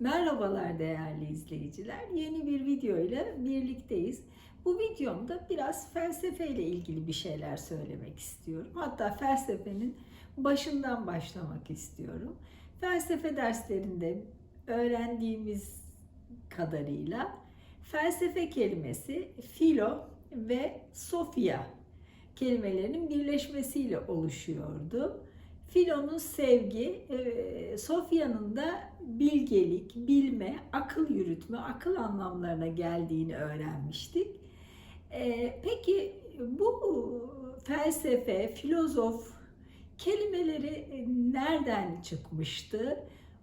Merhabalar değerli izleyiciler. Yeni bir video ile birlikteyiz. Bu videomda biraz felsefe ile ilgili bir şeyler söylemek istiyorum. Hatta felsefenin başından başlamak istiyorum. Felsefe derslerinde öğrendiğimiz kadarıyla felsefe kelimesi filo ve sofia kelimelerinin birleşmesiyle oluşuyordu. Filonun sevgi, e, Sofya'nın da bilgelik, bilme, akıl yürütme, akıl anlamlarına geldiğini öğrenmiştik. E, Peki bu felsefe, filozof kelimeleri nereden çıkmıştı?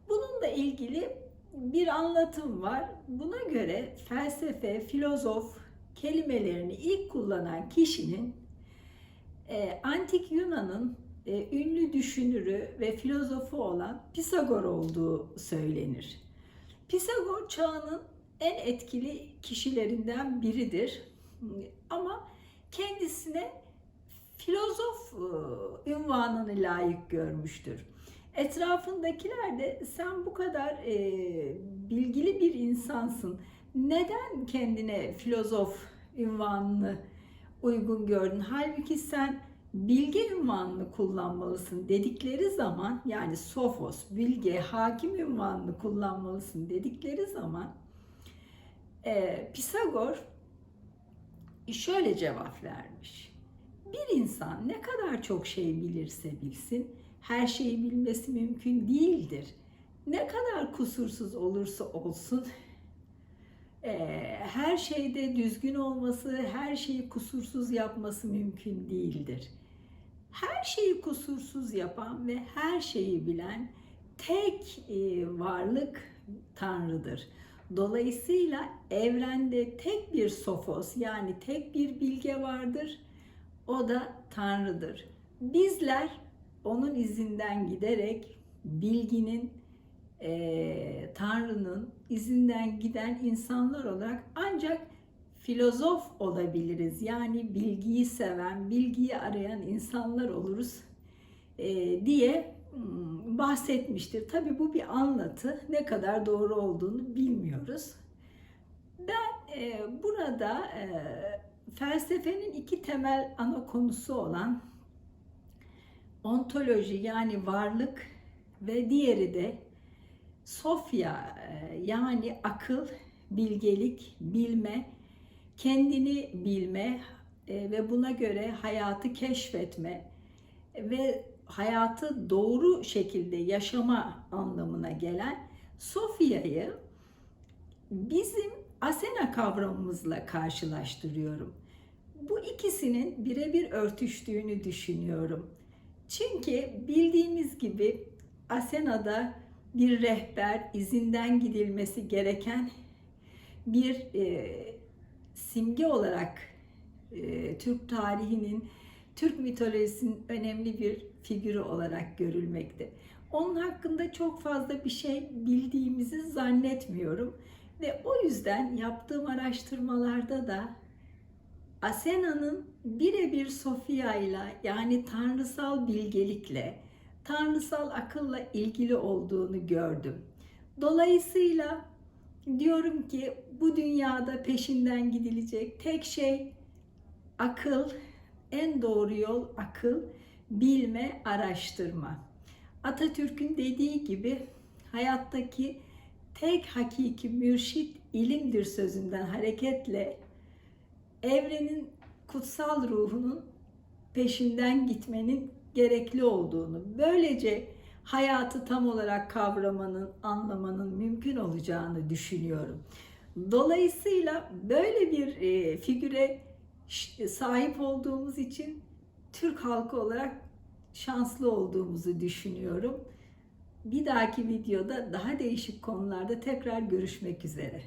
Bununla ilgili bir anlatım var. Buna göre felsefe, filozof kelimelerini ilk kullanan kişinin e, antik Yunan'ın e, ünlü düşünürü ve filozofu olan Pisagor olduğu söylenir. Pisagor çağının en etkili kişilerinden biridir. Ama kendisine filozof e, ünvanını layık görmüştür. Etrafındakiler de sen bu kadar e, bilgili bir insansın. Neden kendine filozof ünvanını uygun gördün? Halbuki sen bilge ünvanını kullanmalısın dedikleri zaman yani sofos, bilge, hakim ünvanını kullanmalısın dedikleri zaman e, Pisagor şöyle cevap vermiş. Bir insan ne kadar çok şey bilirse bilsin, her şeyi bilmesi mümkün değildir. Ne kadar kusursuz olursa olsun, e, her şeyde düzgün olması, her şeyi kusursuz yapması mümkün değildir. Her şeyi kusursuz yapan ve her şeyi bilen tek e, varlık Tanrı'dır. Dolayısıyla evrende tek bir sofos yani tek bir bilge vardır. O da Tanrı'dır. Bizler onun izinden giderek bilginin, e, Tanrı'nın izinden giden insanlar olarak ancak filozof olabiliriz. Yani bilgiyi seven, bilgiyi arayan insanlar oluruz e, diye hmm, bahsetmiştir. Tabi bu bir anlatı. Ne kadar doğru olduğunu bilmiyoruz. Ben e, burada e, felsefenin iki temel ana konusu olan ontoloji yani varlık ve diğeri de sofya yani akıl, bilgelik, bilme, kendini bilme e, ve buna göre hayatı keşfetme ve hayatı doğru şekilde yaşama anlamına gelen Sofya'yı bizim Asena kavramımızla karşılaştırıyorum. Bu ikisinin birebir örtüştüğünü düşünüyorum. Çünkü bildiğimiz gibi Asena'da bir rehber, izinden gidilmesi gereken bir e, simge olarak e, Türk tarihinin, Türk mitolojisinin önemli bir figürü olarak görülmekte. Onun hakkında çok fazla bir şey bildiğimizi zannetmiyorum ve o yüzden yaptığım araştırmalarda da Asena'nın birebir Sofia ile yani tanrısal bilgelikle, tanrısal akılla ilgili olduğunu gördüm. Dolayısıyla diyorum ki bu dünyada peşinden gidilecek tek şey akıl, en doğru yol akıl, bilme, araştırma. Atatürk'ün dediği gibi hayattaki tek hakiki mürşit ilimdir sözünden hareketle evrenin kutsal ruhunun peşinden gitmenin gerekli olduğunu, böylece hayatı tam olarak kavramanın, anlamanın mümkün olacağını düşünüyorum. Dolayısıyla böyle bir e, figüre sahip olduğumuz için Türk halkı olarak şanslı olduğumuzu düşünüyorum. Bir dahaki videoda daha değişik konularda tekrar görüşmek üzere.